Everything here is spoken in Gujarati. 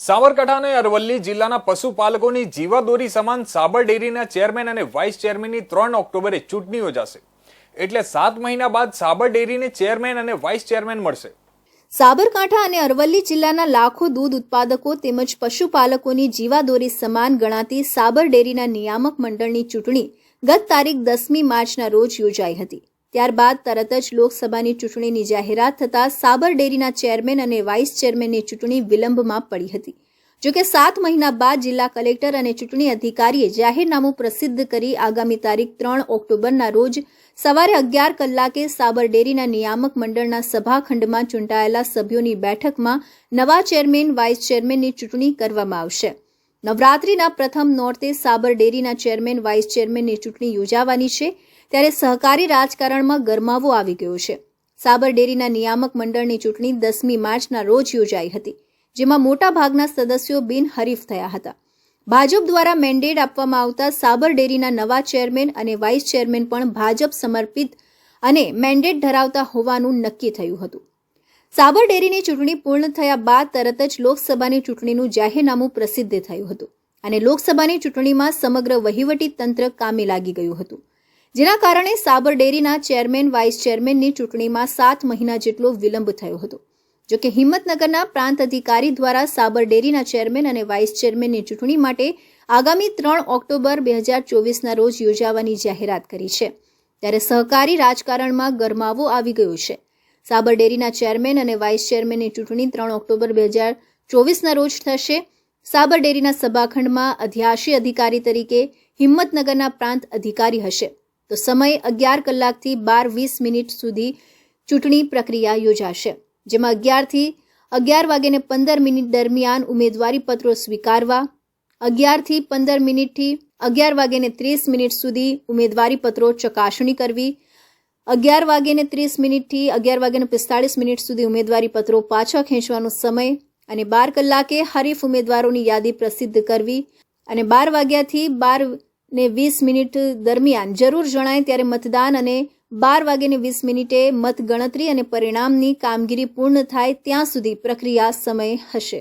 સાબરકાંઠા અને અરવલ્લી જિલ્લાના પશુપાલકોની જીવાદોરી સમાન સાબર ડેરીના ચેરમેન અને વાઇસ ચેરમેનની ત્રણ ઓક્ટોબરે ચૂંટણી યોજાશે. એટલે સાત મહિના બાદ સાબર ડેરીને ચેરમેન અને વાઇસ ચેરમેન મળશે. સાબરકાંઠા અને અરવલ્લી જિલ્લાના લાખો દૂધ ઉત્પાદકો તેમજ પશુપાલકોની જીવાદોરી સમાન ગણાતી સાબર ડેરીના નિયામક મંડળની ચૂંટણી ગત તારીખ દસમી માર્ચના રોજ યોજાઈ હતી. ત્યારબાદ તરત જ લોકસભાની ચૂંટણીની જાહેરાત થતાં સાબર ડેરીના ચેરમેન અને વાઇસ ચેરમેનની ચૂંટણી વિલંબમાં પડી હતી. જોકે સાત મહિના બાદ જિલ્લા કલેક્ટર અને ચૂંટણી અધિકારીએ જાહેરનામું પ્રસિદ્ધ કરી આગામી તારીખ ત્રણ ઓક્ટોબરના રોજ સવારે અગિયાર કલાકે સાબર ડેરીના નિયામક મંડળના સભાખંડમાં ચૂંટાયેલા સભ્યોની બેઠકમાં નવા ચેરમેન, વાઇસ ચેરમેનની ચૂંટણી કરવામાં આવશે. નવરાત્રીના પ્રથમ નોરતે સાબર ડેરીના ચેરમેન, વાઇસ ચેરમેનની ચૂંટણી યોજાવાની છે, ત્યારે સહકારી રાજકારણમાં ગરમાવો આવી ગયો છે. સાબર ડેરીના નિયામક મંડળની ચૂંટણી દસમી માર્ચના રોજ યોજાઈ હતી, જેમાં મોટાભાગના સદસ્યો બિનહરીફ થયા હતા. ભાજપ દ્વારા મેન્ડેટ આપવામાં આવતા સાબર ડેરીના નવા ચેરમેન અને વાઇસ ચેરમેન પણ ભાજપ સમર્પિત અને મેન્ડેટ ધરાવતા હોવાનું નક્કી થયું હતું. સાબર ડેરીની ચૂંટણી પૂર્ણ થયા બાદ તરત જ લોકસભાની ચૂંટણીનું જાહેરનામું પ્રસિદ્ધ થયું હતું અને લોકસભાની ચૂંટણીમાં સમગ્ર વહીવટી તંત્ર કામે લાગી ગયું હતું. જેના કારણે સાબર ડેરીના ચેરમેન, વાઇસ ચેરમેનની ચૂંટણીમાં સાત મહિના જેટલો વિલંબ થયો હતો. જોકે હિંમતનગરના પ્રાંત અધિકારી દ્વારા સાબર ડેરીના ચેરમેન અને વાઇસ ચેરમેનની ચૂંટણી માટે આગામી ત્રણ ઓક્ટોબર બે હજાર ચોવીસના રોજ યોજાવાની જાહેરાત કરી છે. ત્યારે સહકારી રાજકારણમાં ગરમાવો આવી ગયો છે. સાબર ડેરીના ચેરમેન અને વાઇસ ચેરમેનની ચૂંટણી ત્રણ ઓક્ટોબર બે હજાર ચોવીસના રોજ થશે. સાબર ડેરીના સભાખંડમાં અધ્યાશી અધિકારી તરીકે હિંમતનગરના પ્રાંત અધિકારી હશે. તો સમય અગિયાર કલાકથી બાર વીસ મિનિટ સુધી ચૂંટણી પ્રક્રિયા યોજાશે. જેમાં અગિયારથી અગિયાર વાગ્યાને પંદર મિનિટ દરમિયાન ઉમેદવારી પત્રો સ્વીકારવા, અગિયારથી પંદર મિનિટથી અગિયાર વાગ્યાને ત્રીસ મિનિટ સુધી ઉમેદવારી પત્રો ચકાસણી કરવી અગિયાર વાગ્યાને ત્રીસ મિનિટથી અગિયાર વાગ્યાને પિસ્તાળીસ મિનિટ સુધી ઉમેદવારી પત્રો પાછા ખેંચવાનો સમય અને બાર કલાકે હરીફ ઉમેદવારોની યાદી પ્રસિદ્ધ કરવી અને બાર વાગ્યાથી બાર ને વીસ મિનિટ દરમિયાન જરૂર જણાય ત્યારે મતદાન અને બાર વાગ્યાને વીસ મિનિટે મતગણતરી અને પરિણામની કામગીરી પૂર્ણ થાય ત્યાં સુધી પ્રક્રિયા સમય હશે.